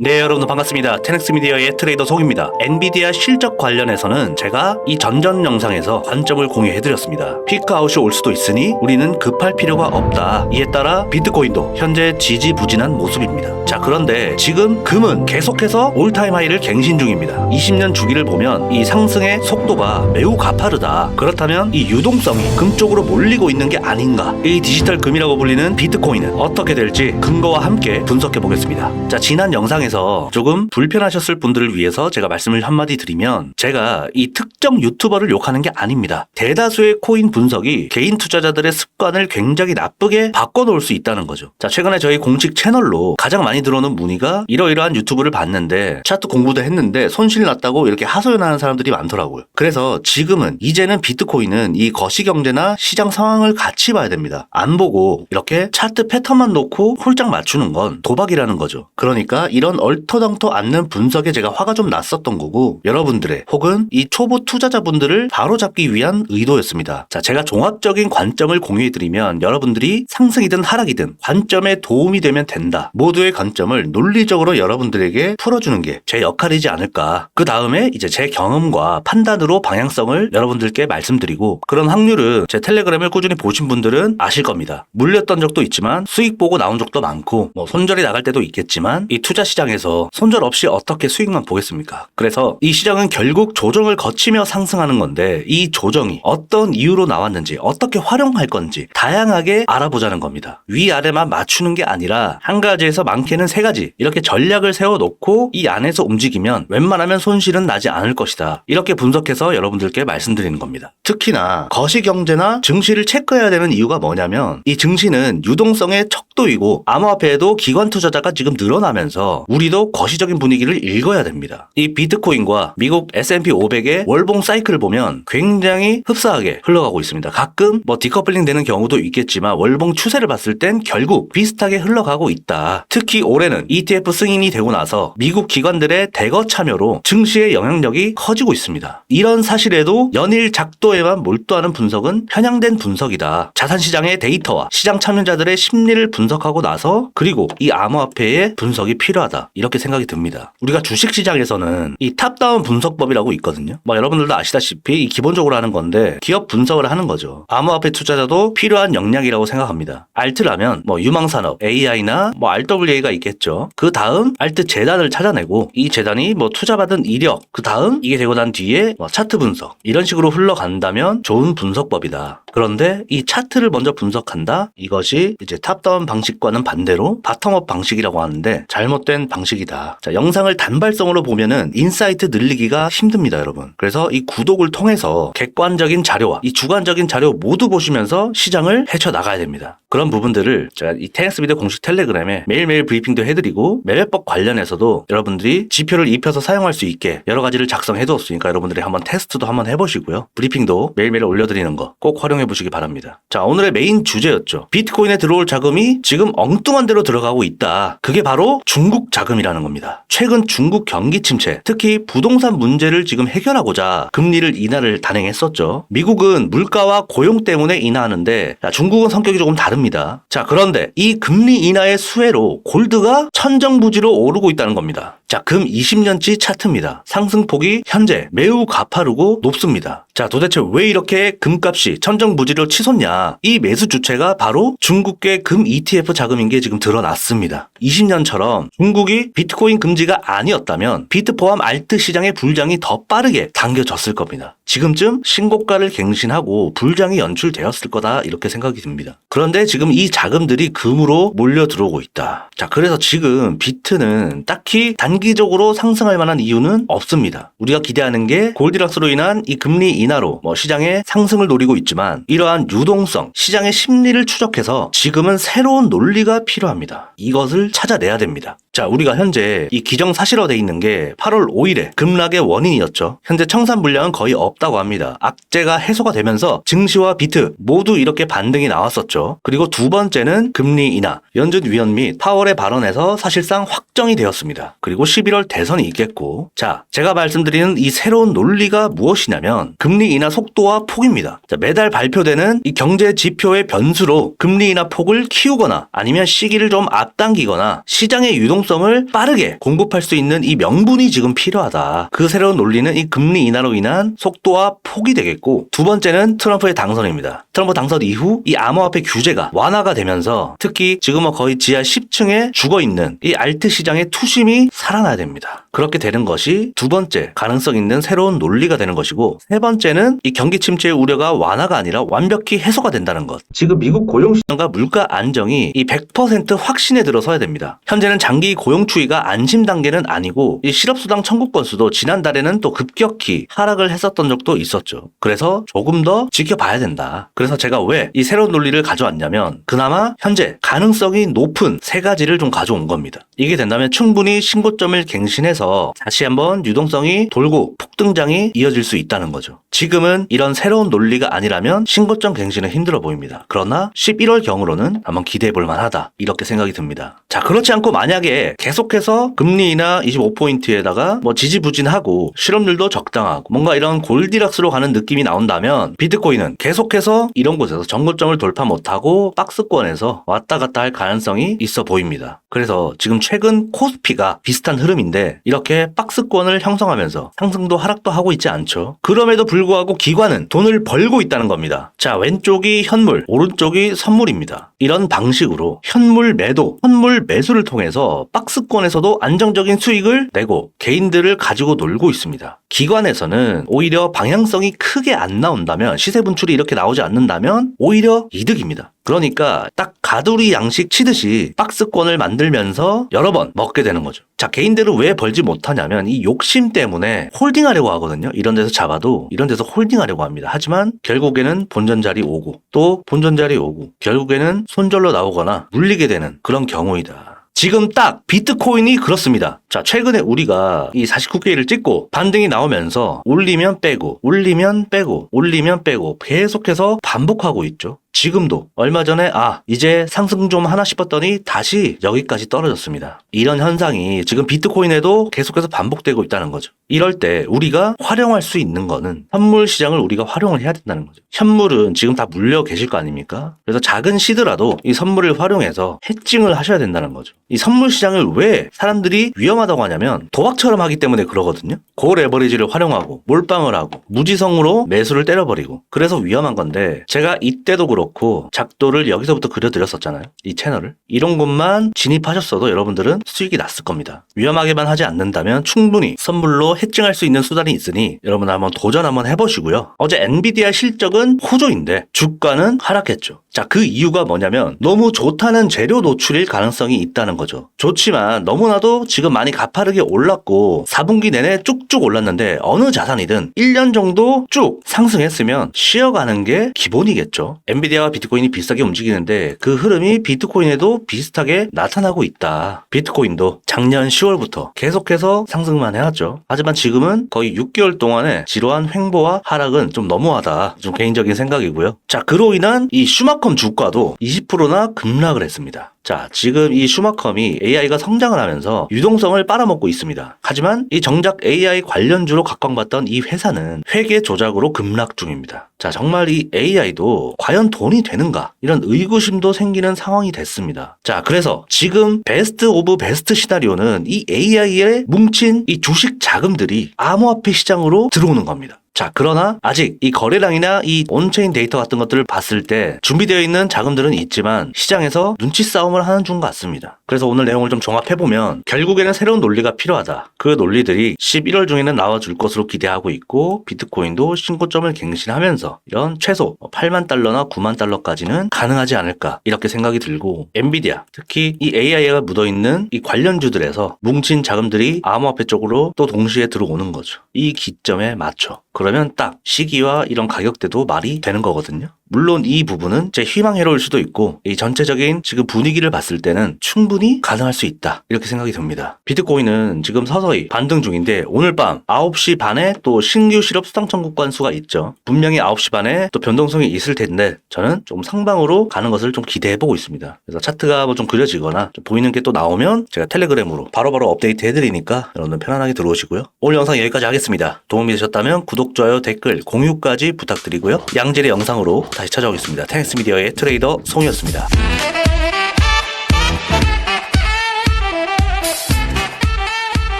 네 여러분 반갑습니다. 테넥스 미디어의 트레이더 송입니다. 엔비디아 실적 관련해서는 제가 이 전전 영상에서 관점을 공유해드렸습니다. 피크아웃이 올 수도 있으니 우리는 급할 필요가 없다. 이에 따라 비트코인도 현재 지지부진한 모습입니다. 자 그런데 지금 금은 계속해서 올타임 하이를 갱신 중입니다. 20년 주기를 보면 이 상승의 속도가 매우 가파르다. 그렇다면 이 유동성이 금 쪽으로 몰리고 있는 게 아닌가? 이 디지털 금이라고 불리는 비트코인은 어떻게 될지 근거와 함께 분석해 보겠습니다. 자 지난 영상에 서 조금 불편하셨을 분들을 위해서 제가 말씀을 한마디 드리면 제가 이 특정 유튜버를 욕하는 게 아닙니다. 대다수의 코인 분석이 개인 투자자들의 습관을 굉장히 나쁘게 바꿔놓을 수 있다는 거죠. 자 최근에 저희 공식 채널로 가장 많이 들어오는 문의가 이러이러한 유튜브를 봤는데 차트 공부도 했는데 손실 났다고 이렇게 하소연하는 사람들이 많더라고요. 그래서 지금은 이제는 비트코인은 이 거시 경제나 시장 상황을 같이 봐야 됩니다. 안 보고 이렇게 차트 패턴만 놓고 홀짝 맞추는 건 도박이라는 거죠. 그러니까 이런 얼터덩터 않는 분석에 제가 화가 좀 났었던 거고 여러분들의 혹은 이 초보 투자자분들을 바로잡기 위한 의도였습니다. 자, 제가 종합적인 관점을 공유해드리면 여러분들이 상승이든 하락이든 관점에 도움이 되면 된다. 모두의 관점을 논리적으로 여러분들에게 풀어주는 게 제 역할이지 않을까. 그 다음에 이제 제 경험과 판단으로 방향성을 여러분들께 말씀드리고 그런 확률은 제 텔레그램을 꾸준히 보신 분들은 아실 겁니다. 물렸던 적도 있지만 수익 보고 나온 적도 많고 뭐 손절이 나갈 때도 있겠지만 이 투자 시장 에서 손절 없이 어떻게 수익만 보겠습니까? 그래서 이 시장은 결국 조정을 거치며 상승하는 건데 이 조정이 어떤 이유로 나왔는지 어떻게 활용할 건지 다양하게 알아보자는 겁니다. 위아래만 맞추는 게 아니라 한 가지에서 많게는 세 가지 이렇게 전략을 세워놓고 이 안에서 움직이면 웬만하면 손실은 나지 않을 것이다. 이렇게 분석해서 여러분들께 말씀드리는 겁니다. 특히나 거시경제나 증시를 체크해야 되는 이유가 뭐냐면 이 증시는 유동성의 척도이고 암호화폐에도 기관 투자자가 지금 늘어나면서 우리도 거시적인 분위기를 읽어야 됩니다. 이 비트코인과 미국 S&P 500의 월봉 사이클을 보면 굉장히 흡사하게 흘러가고 있습니다. 가끔 뭐 디커플링 되는 경우도 있겠지만 월봉 추세를 봤을 땐 결국 비슷하게 흘러가고 있다. 특히 올해는 ETF 승인이 되고 나서 미국 기관들의 대거 참여로 증시의 영향력이 커지고 있습니다. 이런 사실에도 연일 작도에만 몰두하는 분석은 편향된 분석이다. 자산시장의 데이터와 시장 참여자들의 심리를 분석하고 나서 그리고 이 암호화폐의 분석이 필요하다. 이렇게 생각이 듭니다. 우리가 주식시장에서는 이 탑다운 분석법이라고 있거든요. 뭐 여러분들도 아시다시피 이 기본적으로 하는 건데 기업 분석을 하는 거죠. 암호화폐 투자자도 필요한 역량이라고 생각합니다. 알트라면 뭐 유망산업, AI나 뭐 RWA가 있겠죠. 그 다음 알트 재단을 찾아내고 이 재단이 뭐 투자받은 이력, 그 다음 이게 되고 난 뒤에 뭐 차트 분석 이런 식으로 흘러간다면 좋은 분석법이다. 그런데 이 차트를 먼저 분석한다? 이것이 이제 탑다운 방식과는 반대로 바텀업 방식이라고 하는데 잘못된 방식이다. 자, 영상을 단발성으로 보면은 인사이트 늘리기가 힘듭니다, 여러분. 그래서 이 구독을 통해서 객관적인 자료와 이 주관적인 자료 모두 보시면서 시장을 헤쳐 나가야 됩니다. 그런 부분들을 제가 이 테넥스 비디오 공식 텔레그램에 매일매일 브리핑도 해드리고 매매법 관련해서도 여러분들이 지표를 입혀서 사용할 수 있게 여러 가지를 작성해 두었으니까 여러분들이 한번 테스트도 한번 해보시고요. 브리핑도 매일매일 올려드리는 거 꼭 활용 해 보시기 바랍니다. 자, 오늘의 메인 주제였죠. 비트코인에 들어올 자금이 지금 엉뚱한 데로 들어가고 있다. 그게 바로 중국 자금이라는 겁니다. 최근 중국 경기 침체, 특히 부동산 문제를 지금 해결하고자 금리를 인하를 단행했었죠. 미국은 물가와 고용 때문에 인하하는데 자, 중국은 성격이 조금 다릅니다. 자, 그런데 이 금리 인하의 수혜로 골드가 천정부지로 오르고 있다는 겁니다. 자, 금 20년치 차트입니다. 상승폭이 현재 매우 가파르고 높습니다. 자, 도대체 왜 이렇게 금값이 천정부지로 치솟냐? 이 매수 주체가 바로 중국계 금 ETF 자금인 게 지금 드러났습니다. 20년처럼 중국이 비트코인 금지가 아니었다면 비트 포함 알트 시장의 불장이 더 빠르게 당겨졌을 겁니다. 지금쯤 신고가를 갱신하고 불장이 연출되었을 거다 이렇게 생각이 듭니다. 그런데 지금 이 자금들이 금으로 몰려 들어오고 있다. 자, 그래서 지금 비트는 딱히 단기적으로 상승할 만한 이유는 없습니다. 우리가 기대하는 게 골디락스로 인한 이 금리 인 하로 뭐 시장의 상승을 노리고 있지만 이러한 유동성, 시장의 심리를 추적해서 지금은 새로운 논리가 필요합니다. 이것을 찾아내야 됩니다. 자, 우리가 현재 이 기정사실화돼 있는 게 8월 5일에 급락의 원인이었죠. 현재 청산 물량은 거의 없다고 합니다. 악재가 해소가 되면서 증시와 비트 모두 이렇게 반등이 나왔었죠. 그리고 두 번째는 금리 인하. 연준 위원 및 파월의 발언에서 사실상 확정이 되었습니다. 그리고 11월 대선이 있겠고. 자, 제가 말씀드리는 이 새로운 논리가 무엇이냐면 금리 인하 속도와 폭입니다. 자, 매달 발표되는 이 경제 지표의 변수로 금리 인하 폭을 키우거나 아니면 시기를 좀 앞당기거나 시장의 유동 성 유동성을 빠르게 공급할 수 있는 이 명분이 지금 필요하다. 그 새로운 논리는 이 금리 인하로 인한 속도와 폭이 되겠고 두 번째는 트럼프의 당선입니다. 트럼프 당선 이후 이 암호화폐 규제가 완화가 되면서 특히 지금은 거의 지하 10층에 죽어 있는 이 알트 시장의 투심이 살아나야 됩니다. 그렇게 되는 것이 두 번째 가능성 있는 새로운 논리가 되는 것이고 세 번째는 이 경기 침체의 우려가 완화가 아니라 완벽히 해소가 된다는 것. 지금 미국 고용 시장과 물가 안정이 이 100% 확신에 들어서야 됩니다. 현재는 장기 고용 추이가 안심 단계는 아니고 이 실업수당 청구 건수도 지난달에는 또 급격히 하락을 했었던 적도 있었죠. 그래서 조금 더 지켜봐야 된다. 그래서 제가 왜 이 새로운 논리를 가져왔냐면 그나마 현재 가능성이 높은 세 가지를 좀 가져온 겁니다. 이게 된다면 충분히 신고점을 갱신해서 다시 한번 유동성이 돌고 폭등장이 이어질 수 있다는 거죠. 지금은 이런 새로운 논리가 아니라면 신고점 갱신은 힘들어 보입니다. 그러나 11월 경으로는 한번 기대해 볼 만하다. 이렇게 생각이 듭니다. 자, 그렇지 않고 만약에 계속해서 금리 인하 25포인트에다가 뭐 지지부진하고 실업률도 적당하고 뭔가 이런 골디락스로 가는 느낌이 나온다면 비트코인은 계속해서 이런 곳에서 정고점을 돌파 못하고 박스권에서 왔다 갔다 할 가능성이 있어 보입니다. 그래서 지금 최근 코스피가 비슷한 흐름인데 이렇게 박스권을 형성하면서 상승도 하락도 하고 있지 않죠. 그럼에도 불구하고 기관은 돈을 벌고 있다는 겁니다. 자, 왼쪽이 현물, 오른쪽이 선물입니다. 이런 방식으로 현물 매도, 현물 매수를 통해서 박스권에서도 안정적인 수익을 내고 개인들을 가지고 놀고 있습니다. 기관에서는 오히려 방향성이 크게 안 나온다면 시세 분출이 이렇게 나오지 않는다면 오히려 이득입니다. 그러니까 딱 가두리 양식 치듯이 박스권을 만들면서 여러 번 먹게 되는 거죠. 자, 개인들은 왜 벌지 못하냐면 이 욕심 때문에 홀딩하려고 하거든요. 이런 데서 잡아도 이런 데서 홀딩하려고 합니다. 하지만 결국에는 본전 자리 오고 또 본전 자리 오고 결국에는 손절로 나오거나 물리게 되는 그런 경우이다. 지금 딱 비트코인이 그렇습니다. 자, 최근에 우리가 이 49K를 찍고 반등이 나오면서 올리면 빼고, 올리면 빼고, 올리면 빼고 계속해서 반복하고 있죠. 지금도 얼마 전에 아 이제 상승 좀 하나 싶었더니 다시 여기까지 떨어졌습니다. 이런 현상이 지금 비트코인에도 계속해서 반복되고 있다는 거죠. 이럴 때 우리가 활용할 수 있는 거는 현물 시장을 우리가 활용을 해야 된다는 거죠. 현물은 지금 다 물려 계실 거 아닙니까? 그래서 작은 시드라도 이 선물을 활용해서 해칭을 하셔야 된다는 거죠. 이 선물 시장을 왜 사람들이 위험하다고 하냐면 도박처럼 하기 때문에 그러거든요. 고 레버리지를 활용하고 몰빵을 하고 무지성으로 매수를 때려버리고 그래서 위험한 건데 제가 이때도 그렇고 작도를 여기서부터 그려드렸었잖아요. 이 채널을. 이런 것만 진입하셨어도 여러분들은 수익이 났을 겁니다. 위험하게만 하지 않는다면 충분히 선물로 해칭할 수 있는 수단이 있으니 여러분 한번 도전 한번 해보시고요. 어제 엔비디아 실적은 호조인데 주가는 하락했죠. 자, 그 이유가 뭐냐면 너무 좋다는 재료 노출일 가능성이 있다는 거죠. 좋지만 너무나도 지금 많이 가파르게 올랐고 4분기 내내 쭉쭉 올랐는데 어느 자산이든 1년 정도 쭉 상승했으면 쉬어가는 게 기본이겠죠. 엔비디아 와 비트코인이 비슷하게 움직이는데 그 흐름이 비트코인에도 비슷하게 나타나고 있다. 비트코인도 작년 10월부터 계속해서 상승만 해왔죠. 하지만 지금은 거의 6개월 동안의 지루한 횡보와 하락은 좀 너무하다. 좀 개인적인 생각이고요. 자, 그로 인한 이 슈마컴 주가도 20%나 급락을 했습니다. 자, 지금 이 슈마컴이 AI가 성장을 하면서 유동성을 빨아먹고 있습니다. 하지만 이 정작 AI 관련주로 각광받던 이 회사는 회계 조작으로 급락 중입니다. 자, 정말 이 AI도 과연 돈이 되는가? 이런 의구심도 생기는 상황이 됐습니다. 자, 그래서 지금 베스트 오브 베스트 시나리오는 이 AI에 뭉친 이 주식 자금들이 암호화폐 시장으로 들어오는 겁니다. 자, 그러나 아직 이 거래량이나 이 온체인 데이터 같은 것들을 봤을 때 준비되어 있는 자금들은 있지만 시장에서 눈치 싸움을 하는 중 같습니다. 그래서 오늘 내용을 좀 종합해보면 결국에는 새로운 논리가 필요하다. 그 논리들이 11월 중에는 나와줄 것으로 기대하고 있고 비트코인도 신고점을 갱신하면서 이런 최소 8만 달러나 9만 달러까지는 가능하지 않을까 이렇게 생각이 들고 엔비디아 특히 이 AI가 묻어있는 이 관련주들에서 뭉친 자금들이 암호화폐 쪽으로 또 동시에 들어오는 거죠. 이 기점에 맞춰. 그러면 딱 시기와 이런 가격대도 말이 되는 거거든요. 물론 이 부분은 제 희망회로일 수도 있고 이 전체적인 지금 분위기를 봤을 때는 충분히 가능할 수 있다 이렇게 생각이 듭니다. 비트코인은 지금 서서히 반등 중인데 오늘 밤 9시 반에 또 신규 실업 수당 청구 건수가 있죠. 분명히 9시 반에 또 변동성이 있을 텐데 저는 좀 상방으로 가는 것을 좀 기대해 보고 있습니다. 그래서 차트가 뭐 좀 그려지거나 좀 보이는 게 또 나오면 제가 텔레그램으로 바로바로 업데이트 해드리니까 여러분들 편안하게 들어오시고요. 오늘 영상 여기까지 하겠습니다. 도움이 되셨다면 구독, 좋아요, 댓글, 공유까지 부탁드리고요. 양질의 영상으로 다시 찾아오겠습니다. 테넥스 미디어의 트레이더 송이었습니다.